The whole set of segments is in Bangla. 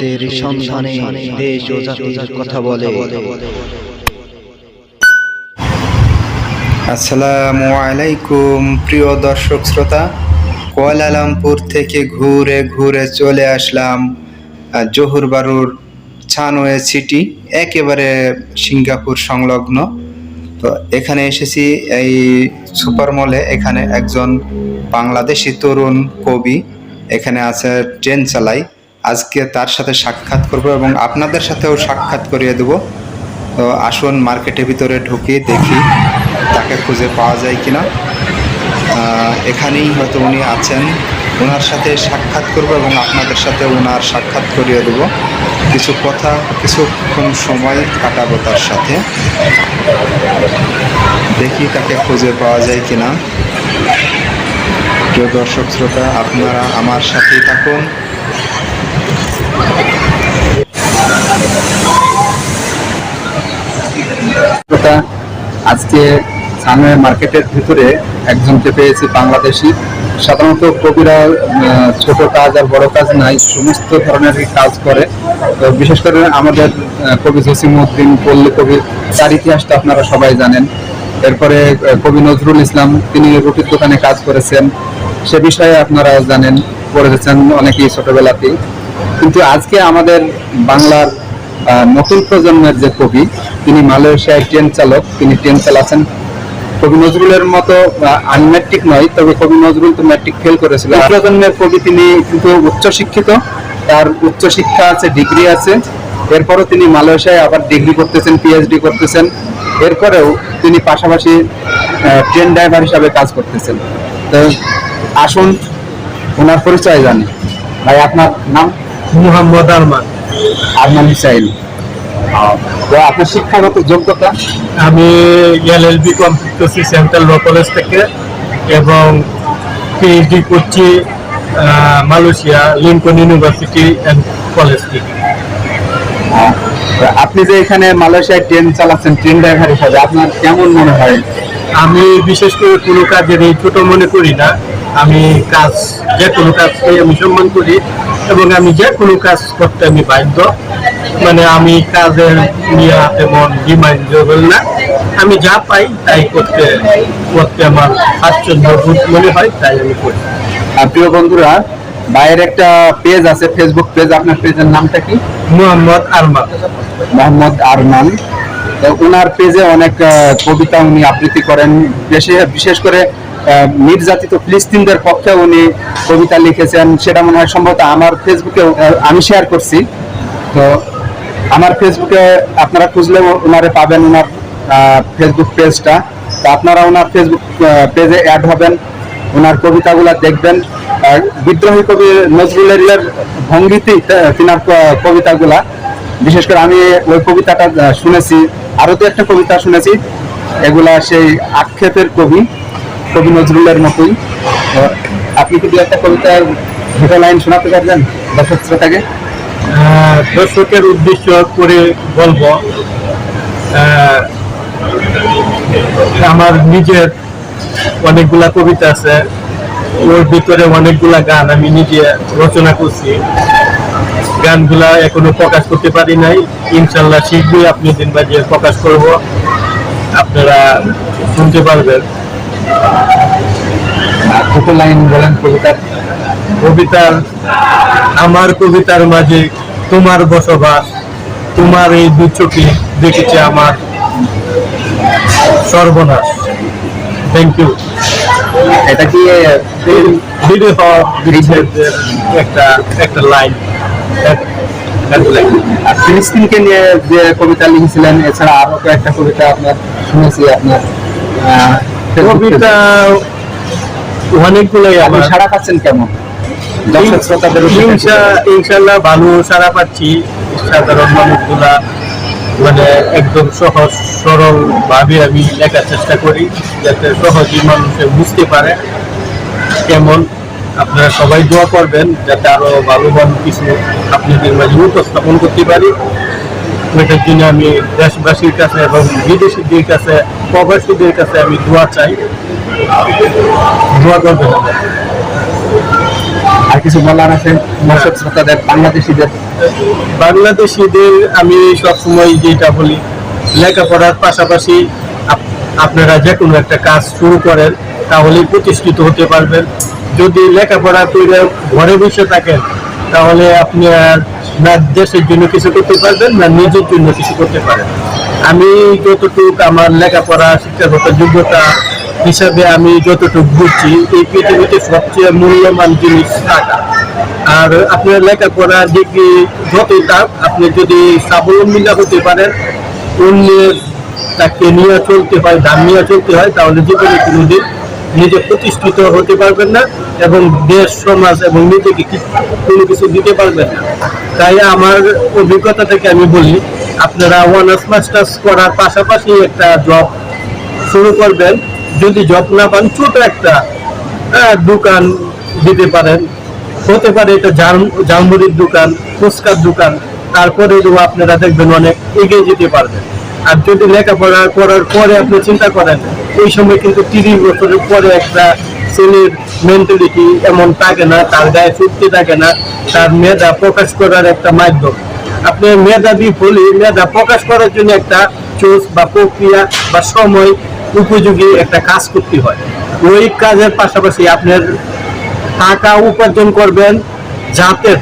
সত্যের সন্ধানে দেশ ও জাতির কথা বলে। আসসালামু আলাইকুম, প্রিয় দর্শক শ্রোতা। কুয়ালালামপুর থেকে ঘুরে ঘুরে চলে আসলাম জহুর বারুর ছানওয়ে সিটি, একেবারে সিঙ্গাপুর সংলগ্ন। তো এখানে এসেছি এই সুপার মলে, এখানে একজন বাংলাদেশি তরুণ কবি, এখানে আছে ট্রেন চালাই। আজকে তার সাথে সাক্ষাৎ করব এবং আপনাদের সাথেও সাক্ষাৎ করিয়ে দেবো। তো আসুন মার্কেটের ভিতরে ঢুকি দেখি তাকে খুঁজে পাওয়া যায় কিনা। এখানেই হয়তো উনি আছেন। ওনার সাথে সাক্ষাৎ করব এবং আপনাদের সাথে ওনার সাক্ষাৎ করিয়ে দেবো। কিছু কথা, কিছুক্ষণ সময় কাটাবো তার সাথে। দেখি তাকে খুঁজে পাওয়া যায় কিনা। প্রিয় দর্শক, শ্রোতা, আপনারা আমার সাথেই থাকুন। আজকে সামনে মার্কেটের ভিতরে একজনকে পেয়েছি বাংলাদেশি। সাধারণত কবিরা ছোট কাজ আর বড় কাজ নাই, সমস্ত ধরনের কাজ করে। তো বিশেষ করে আমাদের কবি জসিমউদ্দিন পল্লী কবির, তার ইতিহাসটা আপনারা সবাই জানেন। এরপরে কবি নজরুল ইসলাম, তিনি রুটির দোকানে কাজ করেছেন। সে বিষয়ে আপনারা জানেন পড়েছেন অনেকেই ছোটবেলাতেই। কিন্তু আজকে আমাদের বাংলার নতুন প্রজন্মের যে কবি, তিনি মালয়েশিয়ায় ট্রেন চালক, তিনি ট্রেন চালাচ্ছেন। কবি নজরুলের মতো আনম্যাট্রিক নয়, তবে কবি নজরুল তো ম্যাট্রিক ফেল করেছিল। প্রজন্মের কবি তিনি কিন্তু উচ্চশিক্ষিত, তার উচ্চ শিক্ষা আছে ডিগ্রি আছে। এরপরও তিনি মালয়েশিয়ায় আবার ডিগ্রি করতেছেন পিএইচডি করতেছেন। এরপরেও তিনি পাশাপাশি ট্রেন ড্রাইভার হিসাবে কাজ করতেছেন। তো আসুন, ওনার পরিচয় জানি। ভাই, আপনার নাম? মুহাম্মদ আরমান। আরমান মিসাইল তো আপনার শিক্ষাগত যোগ্যতা? আমি এলএলবি কমপ্লিট করছি সেন্ট্রাল ল কলেজ থেকে এবং পিএইচডি করছি Malaysia Lincoln University and College থেকে। আপনি যে এখানে মালয়েশিয়ায় ট্রেন চালাচ্ছেন ট্রেন ড্রাইভার হিসাবে আপনার কেমন মনে হয়? আমি বিশেষ করে কোনো কাজের এই ছোট মনে করি না। আমি কাজ যে কোনো কাজকে আমি সম্মান করি। এবং আমি যে কোনো কাজ করতে আমি বাধ্য। মানে আমি কাজের নিয়ে তেমন ডিমান্ডেবল না। আমি যা পাই তাই করতে করতে আমার স্বাচ্ছন্দ্য বোধ মনে হয় তাই আমি করি। আর প্রিয় বন্ধুরা বাইরের একটা পেজ আছে ফেসবুক পেজ আপনার পেজের নামটা কি? মোহাম্মদ আরমান। মোহাম্মদ আরমান। ওনার পেজে অনেক কবিতা উনি আবৃত্তি করেন। বিশেষ বিশেষ করে নির্যাতিত ফিলিস্তিনদের পক্ষে উনি কবিতা লিখেছেন। সেটা মনে হয় সম্ভবত আমার ফেসবুকে আমি শেয়ার করছি। তো আমার ফেসবুকে আপনারা খুঁজলে ওনারে পাবেন ওনার ফেসবুক পেজটা। তো আপনারা ওনার ফেসবুক পেজে অ্যাড হবেন ওনার কবিতাগুলো দেখবেন। বিদ্রোহী কবি নজরুলের ভঙ্গিতে তিনার কবিতাগুলা। বিশেষ করে আমি ওই কবিতাটা শুনেছি। আরও তো একটা কবিতা শুনেছি। এগুলা সেই আক্ষেপের কবি। কবি নজরুলের মতোই। আপনি কি দু একটা কবিতার দুটো লাইন শোনাতে পারবেন দর্শক শ্রোতাকে? দর্শকের উদ্দেশ্য করে বলব আমার নিজের অনেকগুলা কবিতা আছে, ওর ভিতরে অনেকগুলা গান আমি নিজে রচনা করছি। গানগুলা এখনও প্রকাশ করতে পারি নাই। ইনশাল্লাহ শীঘ্রই আপনি দিন বাজিয়ে প্রকাশ করব। আপনারা শুনতে পারবেন। দুটো লাইন বলেন কবিতার। কবিতার আমার কবিতার মাঝে তোমার বসবাস তোমার এই দু চোখে দেখেছে আমার সর্বনাশ। থ্যাংক ইউ এটা কি বিচ্ছেদের একটা একটা লাইন আর ফিলিস্তিনকে নিয়ে যে কবিতা লিখেছিলেন এছাড়া আরও কয়েকটা কবিতা আপনার শুনেছি আপনার। কবিতা অনেকগুলোই। আপনি পাচ্ছেন কেমন দর্শক শ্রোতাদের ইনশাল্লাহ ভালো সারা পাচ্ছি। সাধারণ মানুষগুলা মানে একদম সহজ সরল ভাবে আমি লেখার চেষ্টা করি যাতে মানুষে বুঝতে পারে কেমন। আপনারা সবাই দোয়া করবেন যাতে আরও ভালো ভালো কিছু আপনাদের মাঝে উপস্থাপন করতে পারি। ওইটার জন্য আমি দেশবাসীর কাছে এবং বিদেশিদের কাছে প্রবাসীদের কাছে আমি দোয়া চাই। দোয়া করবেন আর কিছু বলার আছে? দর্শক শ্রোতাদের বাংলাদেশিদের? বাংলাদেশিদের আমি সবসময় যেটা বলি লেখাপড়ার পাশাপাশি আপনারা যে কোনো একটা কাজ শুরু করেন তাহলে প্রতিষ্ঠিত হতে পারবেন। যদি লেখাপড়া করে ঘরে বসে থাকেন তাহলে আপনি আর না দেশের জন্য কিছু করতে পারবেন, না নিজের জন্য কিছু করতে পারেন আমি যতটুকু আমার লেখাপড়া, শিক্ষাগত যোগ্যতা হিসাবে আমি যতটুকু বুঝছি, এই পৃথিবীতে সবচেয়ে মূল্যবান জিনিস টাকা। আর আপনার লেখাপড়া ডিগ্রি যতই থাক, আপনি যদি স্বাবলম্বী না হতে পারেন অন্যের তাকে নিয়ে চলতে হয়, দাম নিয়ে চলতে হয়, তাহলে জীবনে কোনোদিন নিজে প্রতিষ্ঠিত হতে পারবেন না এবং দেশ, সমাজ এবং নিজেকে কোনো কিছু দিতে পারবেন না। তাই আমার অভিজ্ঞতা থেকে আমি বলি, আপনারা অনার্স মাস্টার্স করার পাশাপাশি একটা জব শুরু করবেন। যদি জব না পান, ছোট একটা দোকান দিতে পারেন। হতে পারে এটা জাম- জামুরির দোকান, ফুচকার দোকান। তারপরে আপনারা দেখবেন অনেক এগিয়ে যেতে পারবেন। আর যদি লেখাপড়া করার পরে আপনি চিন্তা করেন ওই সময় কিন্তু তিরিশ বছরের পরে একটা ছেলের মেন্টালিটি এমন থাকে না, তার গায়ে চুক্তি থাকে না, তার মেধা প্রকাশ করার একটা মাধ্যম। আপনি মেধাবী হলে মেধা প্রকাশ করার জন্য একটা চোষ বা প্রক্রিয়া বা সময় উপযোগী একটা কাজ করতে হয়। ওই কাজের পাশাপাশি আপনার টাকা উপার্জন করবেন যাতে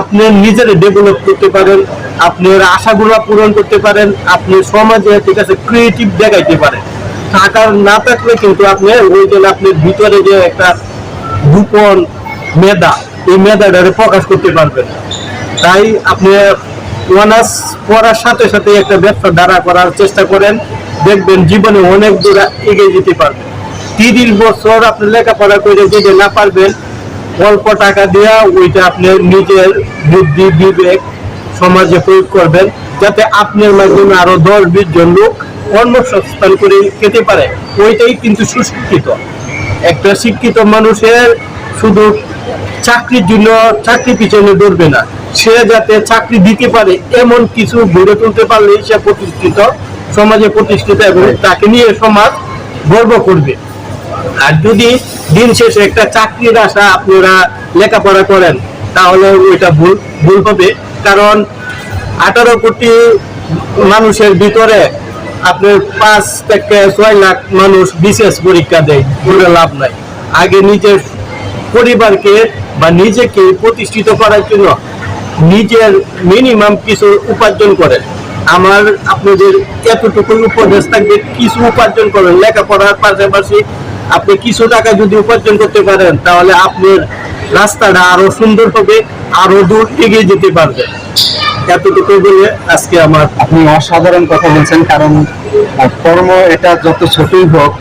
আপনি নিজের ডেভেলপ করতে পারেন, আপনার আশাগুলো পূরণ করতে পারেন, আপনি সমাজে ঠিক আছে ক্রিয়েটিভ দেখাইতে পারেন। টাকা না থাকলে কিন্তু আপনি ওই যে আপনার ভিতরে যে একটা গোপন মেধা, এই মেধাটারে প্রকাশ করতে পারবেন। তাই আপনি অনার্স পড়ার সাথে সাথে একটা ব্যবসা দাঁড়া করার চেষ্টা করেন, দেখবেন জীবনে অনেক দূর এগিয়ে যেতে পারবেন। তিরিশ বছর আপনি লেখাপড়া করে যদি না পারবেন, অল্প টাকা দেওয়া ওইটা আপনি নিজের বুদ্ধি, বিবেক সমাজে প্রয়োগ করবেন যাতে আপনার মাধ্যমে আরও দশ বিশ জন লোক কর্মসংস্থান করে খেতে পারে। ওইটাই কিন্তু সুশিক্ষিত। একটা শিক্ষিত মানুষের শুধু চাকরির জন্য চাকরি পিছনে দৌড়বে না। সে যাতে চাকরি দিতে পারে এমন কিছু গড়ে তুলতে পারলে সে প্রতিষ্ঠিত, সমাজে প্রতিষ্ঠিত এবং তাকে নিয়ে সমাজ গর্ব করবে। আর যদি দিন শেষে একটা চাকরির আশা আপনারা লেখাপড়া করেন, তাহলে ওইটা ভুল ভুল হবে। কারণ আঠারো কোটি মানুষের ভিতরে আপনার পাঁচ থেকে ছয় লাখ মানুষ বিশেষ পরীক্ষা দেয় বলে লাভ নাই। আগে নিজের পরিবারকে বা নিজেকে প্রতিষ্ঠিত করার জন্য নিজের মিনিমাম কিছু উপার্জন করেন। আমার আপনাদের এতটুকু উপদেশ থাকবে, কিছু উপার্জন করেন। লেখাপড়ার পাশাপাশি আপনি কিছু টাকা যদি উপার্জন করতে পারেন, তাহলে আপনার রাস্তাটা আরও সুন্দর হবে, আরও দূর এগিয়ে যেতে পারবে। এতটুকু বলে আজকে আমার আপনি অসাধারণ কথা বলছেন, কারণ কর্ম এটা যত ছোটই হোক,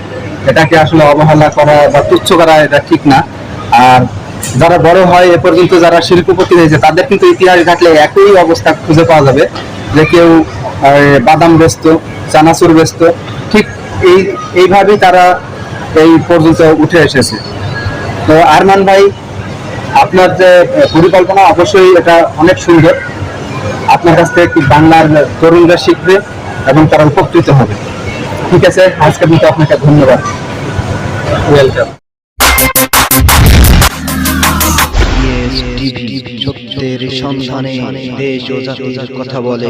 এটাকে আসলে অবহেলা করা বা তুচ্ছ করা এটা ঠিক না। আর যারা বড় হয়, এ পর্যন্ত যারা শিল্পপতি হয়েছে, তাদের কিন্তু ইতিহাস ঘাটলে একই অবস্থা খুঁজে পাওয়া যাবে, যে কেউ বাদাম ব্যস্ত চানাচুর ব্যস্ত ঠিক এই, এইভাবেই তারা এই পর্যন্ত উঠে এসেছে। তো আরমান ভাই আপনার যে পরিকল্পনা অবশ্যই এটা অনেক সুন্দর আপনার কাছ থেকে কি বাংলার তরুণরা শিখবে এবং তারা উপকৃত হবে ঠিক আছে আজকের মতো আপনাকে ধন্যবাদ ওয়েলকাম সন্ধানে দেশ ও জাতির কথা বলে